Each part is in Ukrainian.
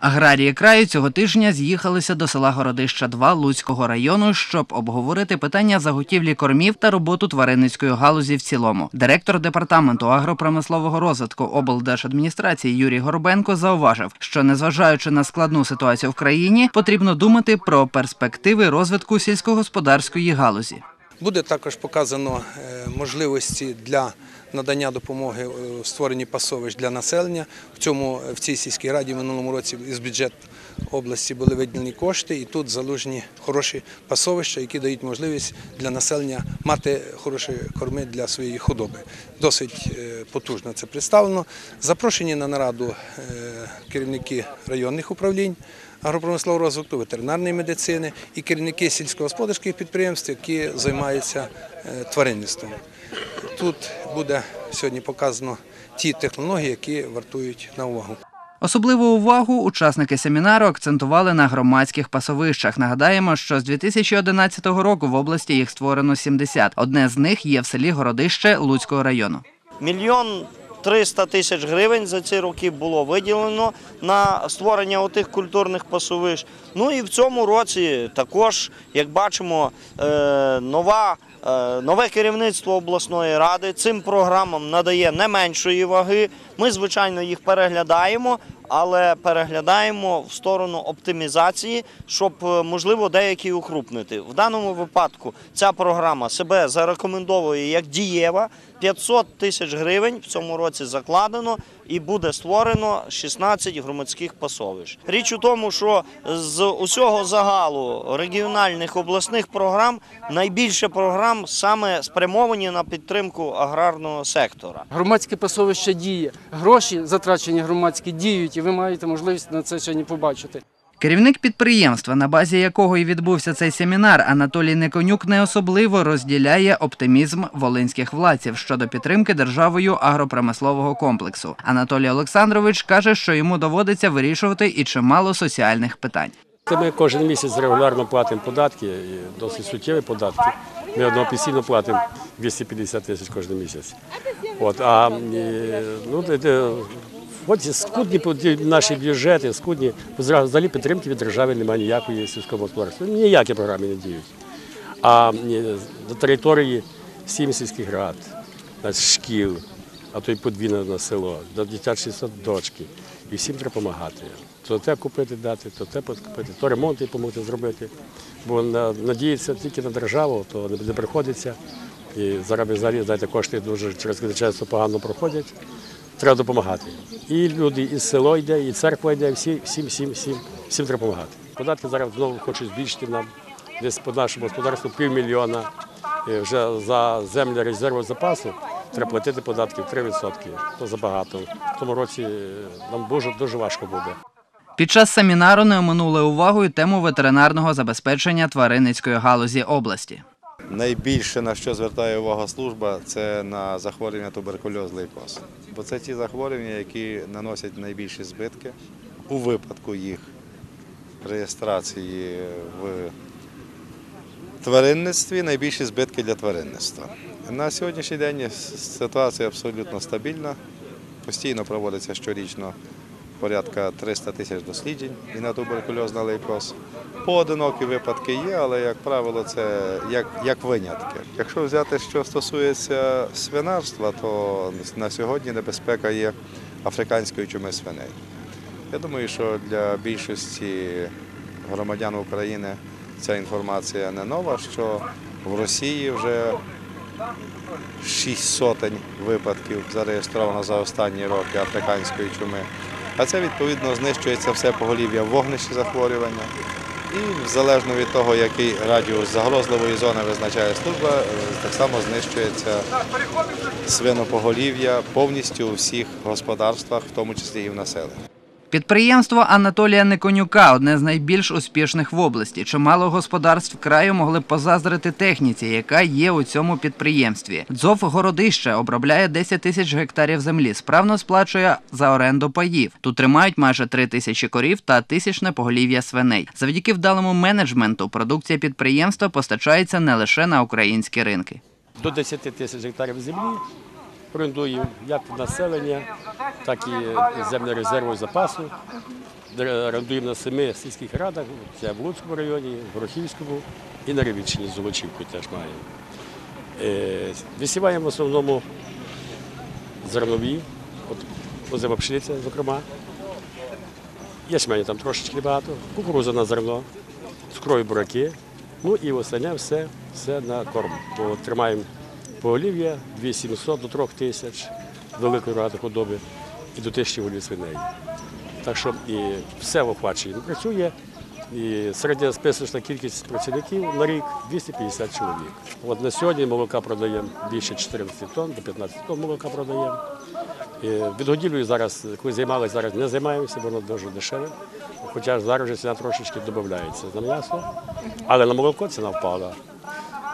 Аграрії краю цього тижня з'їхалися до села Городища 2 Луцького району, щоб обговорити питання заготівлі кормів та роботу тваринницької галузі в цілому. Директор департаменту агропромислового розвитку облдержадміністрації Юрій Горобенко зауважив, що незважаючи на складну ситуацію в країні, потрібно думати про перспективи розвитку сільськогосподарської галузі. Буде також показано е, можливості для надання допомоги у створенні пасовищ для населення. В цьому в цій сільській раді минулому році із бюджету області були виділені кошти, і тут залужені хороші пасовища, які дають можливість для населення мати хороші корми для своєї худоби. Досить е, потужно це представлено. Запрошені на нараду е, керівники районних управлінь агропромислового розвитку, ветеринарної медицини і керівники сільськогосподарських підприємств, які займаються е, тваринництвом. Тут буде сьогодні показано ті технології, які вартують на увагу. Особливу увагу учасники семінару акцентували на громадських пасовищах. Нагадаємо, що з 2011 року в області їх створено 70. Одне з них є в селі Городище Луцького району. Мільйон 300 тисяч гривень за ці роки було виділено на створення отих культурних пасовищ. Ну і в цьому році також, як бачимо, е, нова. Е, Нове керівництво обласної ради цим програмам надає не меншої ваги. Ми, звичайно, їх переглядаємо, але переглядаємо в сторону оптимізації, щоб е, можливо деякі укрупнити. В даному випадку ця програма себе зарекомендовує як дієва. 500 тисяч гривень в цьому році закладено і буде створено 16 громадських пасовищ. Річ у тому, що з усього загалу регіональних обласних програм найбільше програм саме спрямовані на підтримку аграрного сектора. Громадське пасовище діє. Гроші затрачені громадські діють, і ви маєте можливість на це сьогодні побачити. Керівник підприємства, на базі якого і відбувся цей семінар, Анатолій Неконюк не особливо розділяє оптимізм волинських владців щодо підтримки державою агропромислового комплексу. Анатолій Олександрович каже, що йому доводиться вирішувати і чимало соціальних питань. Ми кожен місяць регулярно платимо податки, і досить суттєві податки. Ми одного постійно платимо 250 тисяч кожен місяць. От, а ну, от скудні наші бюджети, скудні, взагалі підтримки від держави немає ніякої сільського господарства. Ніякі програми не діють. А на території сім сільських рад, шкіл, а то й подвійне на село, до дитячі садочки. І всім треба допомагати. То те купити дати, то те купити, то ремонти допомогти зробити. Бо на- надіятися тільки на державу, то не приходиться. І зараз знаєте, кошти дуже через казначейство погано проходять. Треба допомагати. І люди, і село йде, і церква йде, всі, всім, всім, всім, всім треба допомагати. Податки зараз знову хочуть збільшити нам десь по нашому господарству півмільйона. І вже за землі резерву запасу треба платити податків 3%. То забагато. В тому році е, нам дуже, дуже важко буде. Під час семінару не оминули увагою тему ветеринарного забезпечення тваринницької галузі області. Найбільше на що звертає увагу служба, це на захворювання туберкульоз лейкоз. Бо це ті захворювання, які наносять найбільші збитки у випадку їх реєстрації в тваринництві, найбільші збитки для тваринництва. На сьогоднішній день ситуація абсолютно стабільна. Постійно проводиться щорічно порядка 300 тисяч досліджень і на туберкульоз на лейкоз. Поодинокі випадки є, але, як правило, це як, як винятки. Якщо взяти, що стосується свинарства, то на сьогодні небезпека є африканської чуми свиней. Я думаю, що для більшості громадян України ця інформація не нова, що в Росії вже шість сотень випадків зареєстровано за останні роки африканської чуми. А це відповідно знищується все поголів'я в вогнищі захворювання. І залежно від того, який радіус загрозливої зони визначає служба, е, так само знищується свинопоголів'я повністю у всіх господарствах, в тому числі і в населенні. Підприємство Анатолія Неконюка одне з найбільш успішних в області. Чимало господарств краю могли позаздрити техніці, яка є у цьому підприємстві. Дзов Городище обробляє 10 тисяч гектарів землі, справно сплачує за оренду паїв. Тут тримають майже 3 тисячі корів та тисячне поголів'я свиней. Завдяки вдалому менеджменту продукція підприємства постачається не лише на українські ринки. До 10 тисяч гектарів землі орендуємо як населення, так і землі резерву запасу. Орендуємо на семи сільських радах, це в Луцькому районі, в Горохівському і на Ревічині Золочівку теж маємо. Е, Висіваємо в основному зернові, от озима пшениця, зокрема. Ячменю там трошечки багато, кукуруза на зерно, скрою бураки. Ну і остальне все, все на корм. Бо тримаємо поголів'я 2700 до 3000 великої ради худоби і до 1000 голів свиней. Так що і все в охваченні працює. І середня списочна кількість працівників на рік 250 чоловік. От на сьогодні молока продаємо більше 14 тонн, до 15 тонн молока продаємо. Відгодівлею зараз, коли займалися, зараз не займаємося, бо воно дуже дешеве. Хоча зараз вже ціна трошечки додається на м'ясо, але на молоко ціна впала.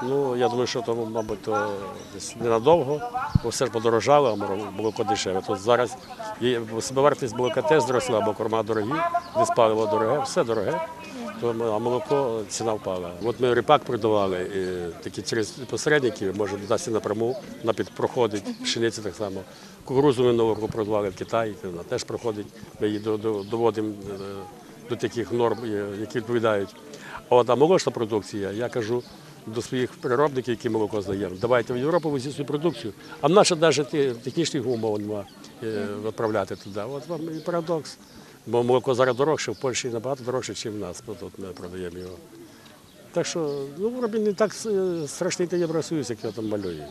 Ну, я думаю, що тому, мабуть, то десь ненадовго, бо все ж подорожало, а молоко дешеве. То зараз собівартість молока теж зросла, бо корма дорогі, десь паливо дороге, все дороге. То, а молоко ціна впала. От ми ріпак продавали, і такі через посередників, може додатися напряму, вона під проходить, пшениця так само. Кукурузу минулого року продавали в Китаї, вона теж проходить. Ми її до- до- доводимо е, до таких норм, е, які відповідають. А От, а молочна продукція, я кажу до своїх переробників, які молоко здаємо, давайте в Європу везіть свою продукцію. А наша навіть те- технічних умов немає відправляти туди. От вам і парадокс. Бо молоко зараз дорожче, в Польщі набагато дорожче, ніж в нас. Ми Тут ми продаємо його. Так що ну, робі не так е, страшний той Євросоюз, як його там малюють.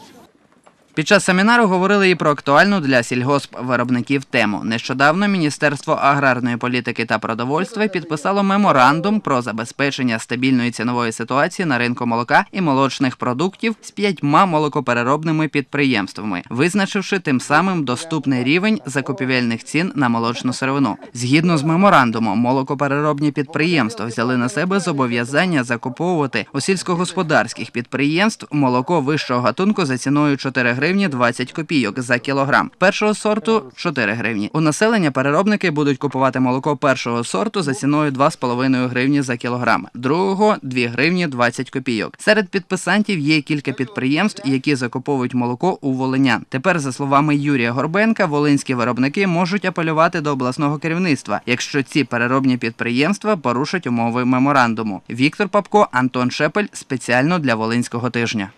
Під час семінару говорили і про актуальну для сільгоспвиробників тему. Нещодавно Міністерство аграрної політики та продовольства підписало меморандум про забезпечення стабільної цінової ситуації на ринку молока і молочних продуктів з п'ятьма молокопереробними підприємствами, визначивши тим самим доступний рівень закупівельних цін на молочну сировину. Згідно з меморандумом, молокопереробні підприємства взяли на себе зобов'язання закуповувати у сільськогосподарських підприємств молоко вищого гатунку за ціною 4 гривні 20 копійок за кілограм. Першого сорту 4 гривні. У населення переробники будуть купувати молоко першого сорту за ціною 2,5 гривні за кілограм, другого 2 гривні 20 копійок. Серед підписантів є кілька підприємств, які закуповують молоко у волинян. Тепер, за словами Юрія Горбенка, волинські виробники можуть апелювати до обласного керівництва, якщо ці переробні підприємства порушать умови меморандуму. Віктор Папко, Антон Шепель спеціально для Волинського тижня.